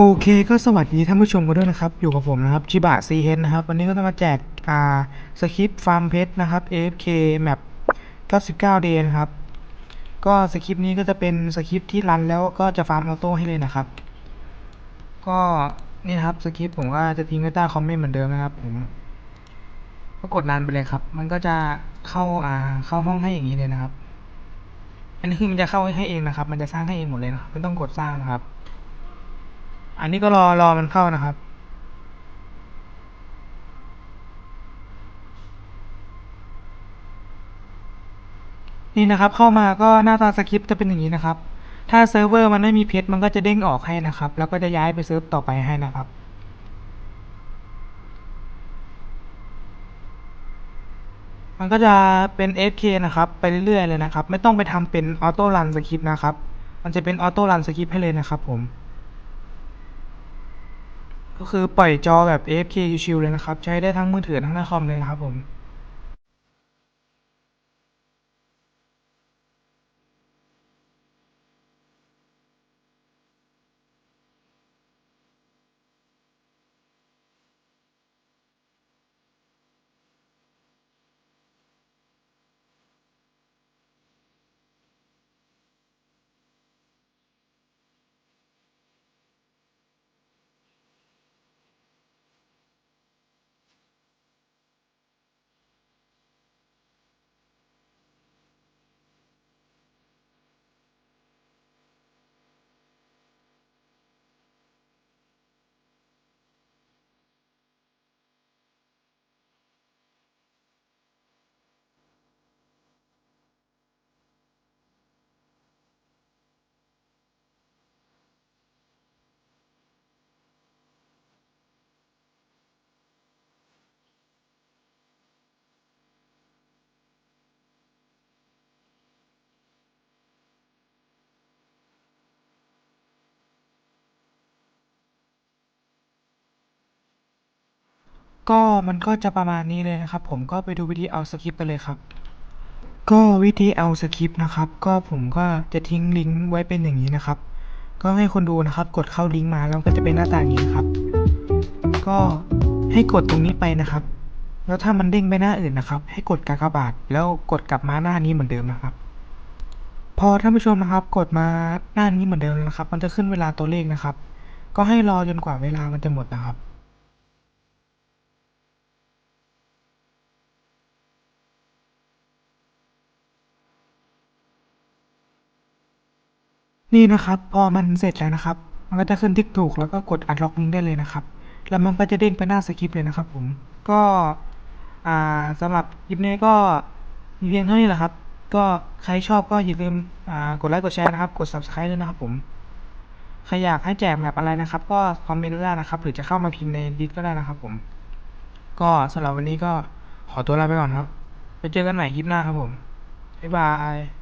โอเคก็สวัสดีท่านผู้ชมกันด้วยนะครับ อยู่กับผมนะครับชิบะซีเฮนนะครับ วันนี้ก็จะมาแจกอ่าสคริปต์ฟาร์มเพชรนะครับ AFK Map 99 Day นะครับ ก็สคริปต์นี้ก็จะเป็นสคริปต์ที่รันแล้วก็จะฟาร์มออโต้ให้เลยนะครับ ก็นี่นะครับสคริปต์ผมก็จะทิ้งไว้ใต้คอมเมนต์เหมือนเดิมนะครับผมก็กดรันไปเลยครับ มันก็จะเข้าอ่าเข้าห้องให้อย่างนี้เลยนะครับ อันนี้คือมันจะเข้าให้เองนะครับ มันจะสร้างให้เองหมดเลยนะไม่ต้องกดสร้างนะครับ อันนี้ก็รอรอมันเข้านะครับ นี่นะครับเข้ามาก็หน้าตาสคริปต์จะเป็นอย่างนี้นะครับ ถ้าเซิร์ฟเวอร์มันไม่มีเพชรมันก็จะเด้งออกให้นะครับ แล้วก็จะย้ายไปเซิร์ฟต่อไปให้นะครับมันก็จะเป็น FK นะครับ ไปเรื่อยๆเลยนะครับ ไม่ต้องไปทำเป็นออโต้รันสคริปต์นะครับ มันจะเป็นออโต้รันสคริปต์ให้เลยนะครับผม ก็คือปล่อยจอแบบ AFK ชิวๆเลยนะครับ ใช้ได้ทั้งมือถือทั้งหน้าคอมเลยนะครับผม ก็มันก็จะประมาณนี้เลยนะครับ ผมก็ไปดูวิธีเอาสคริปต์ไปเลยครับ ก็วิธีเอาสคริปต์นะครับ ก็ผมก็จะทิ้งลิงก์ไว้เป็นอย่างนี้นะครับ ก็ให้คนดูนะครับ กดเข้าลิงก์มาแล้วก็จะเป็นหน้าตาอย่างนี้นะครับ ก็ให้กดตรงนี้ไปนะครับ แล้วถ้ามันเด้งไปหน้าอื่นนะครับ ให้กดกากบาทแล้วกดกลับมาหน้านี้เหมือนเดิมนะครับ พอท่านผู้ชมนะครับ กดมาหน้านี้เหมือนเดิมนะครับ มันจะขึ้นเวลาตัวเลขนะครับ ก็ให้รอจนกว่าเวลามันจะหมดนะครับ นี่นะครับ พอมันเสร็จแล้วนะครับ มันก็จะขึ้นทิกถูกแล้วก็กดอัดล็อกลิงก์ได้เลยนะครับ แล้วมันก็จะเด้งไปหน้าสคริปต์เลยนะครับผม ก็อ่าสำหรับคลิปนี้ก็มีเพียงเท่านี้แหละครับ ก็ใครชอบก็อย่าลืมอ่ากดไลค์กดแชร์นะครับ กด subscribe ด้วยนะครับผม ใครอยากให้แจกแบบอะไรนะครับ ก็คอมเมนต์ได้นะครับ หรือจะเข้ามาพิมพ์ในดิสก็ได้นะครับผม ก็สำหรับวันนี้ก็ขอตัวลาไปก่อนครับ ไปเจอกันใหม่คลิปหน้าครับผมบ๊ายบาย